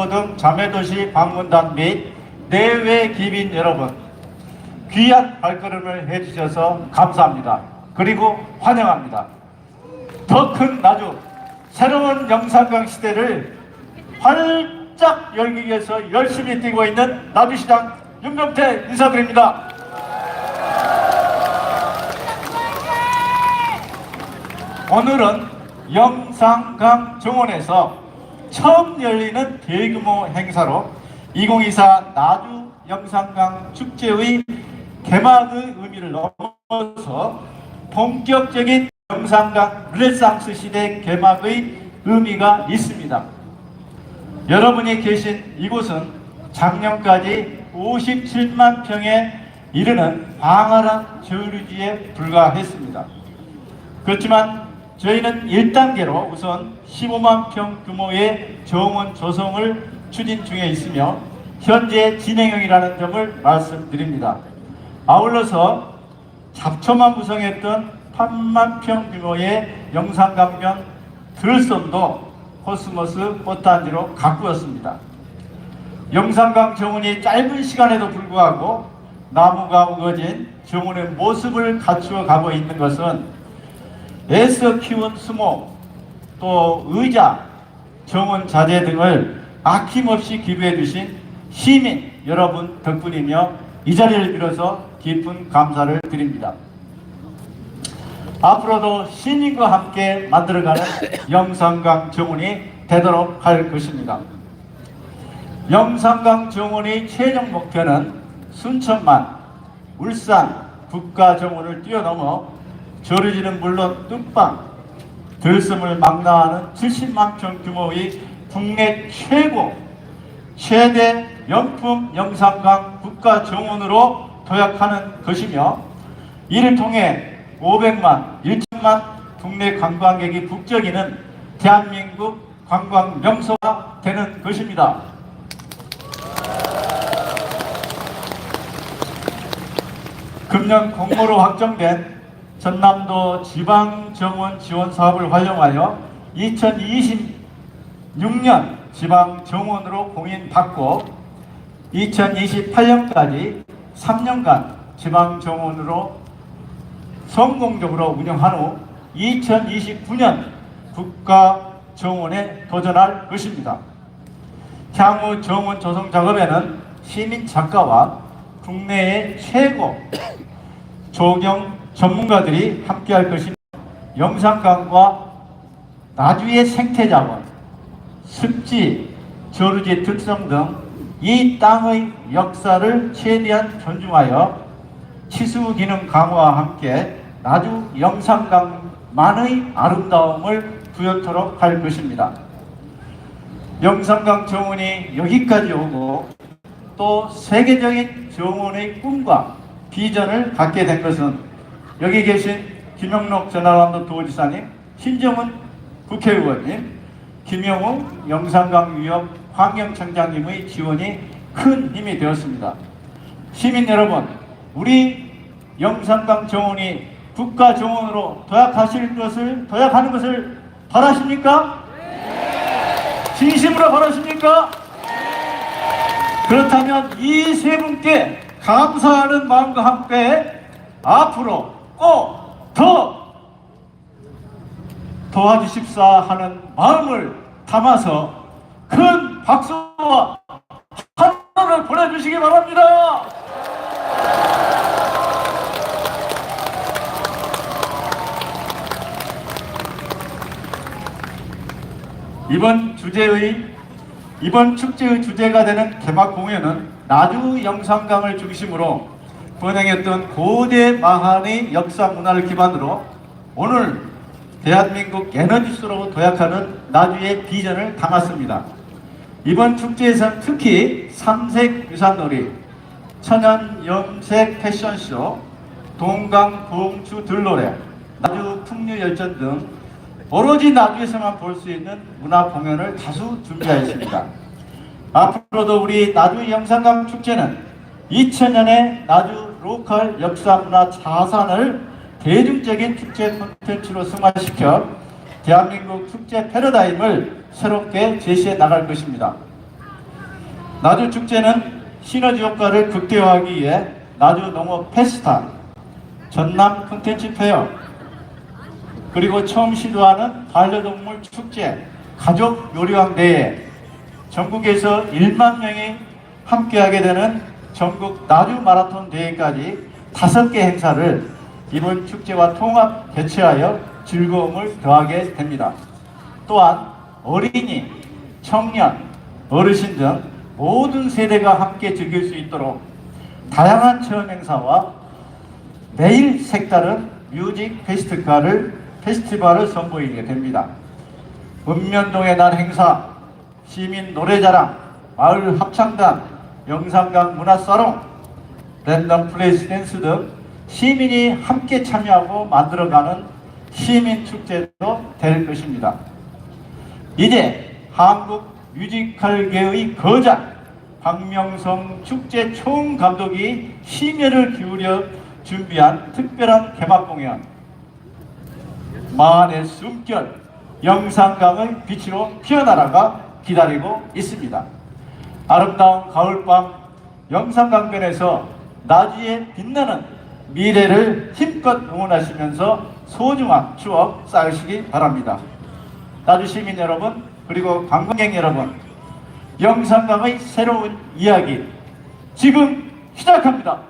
경고등 자매도시 방문단 및 내외 기빈 여러분 귀한 발걸음을 해주셔서 감사합니다. 그리고 환영합니다. 더 큰 나주 새로운 영상강 시대를 활짝 열기 위해서 열심히 뛰고 있는 나주시장 윤명태 인사드립니다. 오늘은 영상강 정원에서 처음 열리는 대규모 행사로 2024 나주 영상강 축제의 개막의 의미를 넘어서 본격적인 영상강 르네상스 시대 개막의 의미가 있습니다. 여러분이 계신 이곳은 작년까지 57만 평에 이르는 방활한 저유지에 불과했습니다. 그렇지만 저희는 1단계로 우선 15만 평 규모의 정원 조성을 추진 중에 있으며 현재 진행형이라는 점을 말씀드립니다. 아울러서 잡초만 구성했던 8만 평 규모의 영상강변 들섬도 코스모스 꽃단지로 가꾸었습니다. 영상강 정원이 짧은 시간에도 불구하고 나무가 우거진 정원의 모습을 갖추어 가고 있는 것은 애써 키운 수목, 또 의자, 정원 자재 등을 아낌없이 기부해 주신 시민 여러분 덕분이며 이 자리를 빌어서 깊은 감사를 드립니다. 앞으로도 시민과 함께 만들어가는 영산강 정원이 되도록 할 것입니다. 영산강 정원의 최종 목표는 순천만, 울산 국가 정원을 뛰어넘어 저르지는 물론 뚝방, 들숨을 망라하는 70만 평 규모의 국내 최고 최대 명품 영상강 국가 정원으로 도약하는 것이며 이를 통해 500만, 1천만 국내 관광객이 북적이는 대한민국 관광 명소가 되는 것입니다. 금년 공모로 확정된 전남도 지방정원 지원 사업을 활용하여 2026년 지방정원으로 공인받고 2028년까지 3년간 지방정원으로 성공적으로 운영한 후 2029년 국가정원에 도전할 것입니다. 향후 정원 조성 작업에는 시민 작가와 국내의 최고 조경 전문가들이 함께 할 것이며 영상강과 나주의 생태자원, 습지, 저루지 특성 등 이 땅의 역사를 최대한 존중하여 치수 기능 강화와 함께 나주 영상강만의 아름다움을 부여토록 할 것입니다. 영상강 정원이 여기까지 오고 또 세계적인 정원의 꿈과 비전을 갖게 된 것은 여기 계신 김영록 전라남도 도지사님, 신정은 국회의원님, 김영웅 영상강위협 환경청장님의 지원이 큰 힘이 되었습니다. 시민 여러분, 우리 영산강 정원이 국가 정원으로 도약하실 것을 도약하는 것을 바라십니까? 진심으로 바라십니까? 그렇다면 이 세 분께 감사하는 마음과 함께 앞으로 꼭 더 도와주십사 하는 마음을 담아서 큰 박수와 환호를 보내주시기 바랍니다. 이번 주제의 이번 축제의 주제가 되는 개막 공연은 나주 영상강을 중심으로 번영했던 고대 마한의 역사 문화를 기반으로 오늘 대한민국 에너지수로 도약하는 나주의 비전을 담았습니다. 이번 축제에서는 특히 삼색 유산놀이, 천연 염색 패션쇼, 동강 봉추 들노래, 나주 풍류열전 등 오로지 나주에서만 볼 수 있는 문화 공연을 다수 준비하였습니다. 앞으로도 우리 나주 영상강 축제는 2000년의 나주 로컬 역사 문화 자산을 대중적인 축제 콘텐츠로 승화시켜 대한민국 축제 패러다임을 새롭게 제시해 나갈 것입니다. 나주 축제는 시너지 효과를 극대화하기 위해 나주 농업 페스타, 전남 콘텐츠 페어, 그리고 처음 시도하는 반려동물 축제, 가족 요리왕 대회, 전국에서 1만 명이 함께하게 되는 전국 나주 마라톤 대회까지 다섯 개 행사를 이번 축제와 통합 개최하여 즐거움을 더하게 됩니다. 또한 어린이, 청년, 어르신 등 모든 세대가 함께 즐길 수 있도록 다양한 체험 행사와 매일 색다른 뮤직 페스티벌을 페스티벌을 선보이게 됩니다. 읍면동의 날 행사, 시민 노래자랑, 마을 합창단, 영상강 문화사롱, 랜덤 플레이스 댄스 등 시민이 함께 참여하고 만들어가는 시민 축제도 될 것입니다. 이제 한국 뮤지컬계의 거장 박명성 축제 총감독이 심혈을 기울여 준비한 특별한 개막 공연 마한의 숨결 영상강의 빛으로 피어나라가 기다리고 있습니다. 아름다운 가을밤 영상강변에서 나주에 빛나는 미래를 힘껏 응원하시면서 소중한 추억 쌓으시기 바랍니다. 나주 시민 여러분 그리고 관광객 여러분 영상강의 새로운 이야기 지금 시작합니다.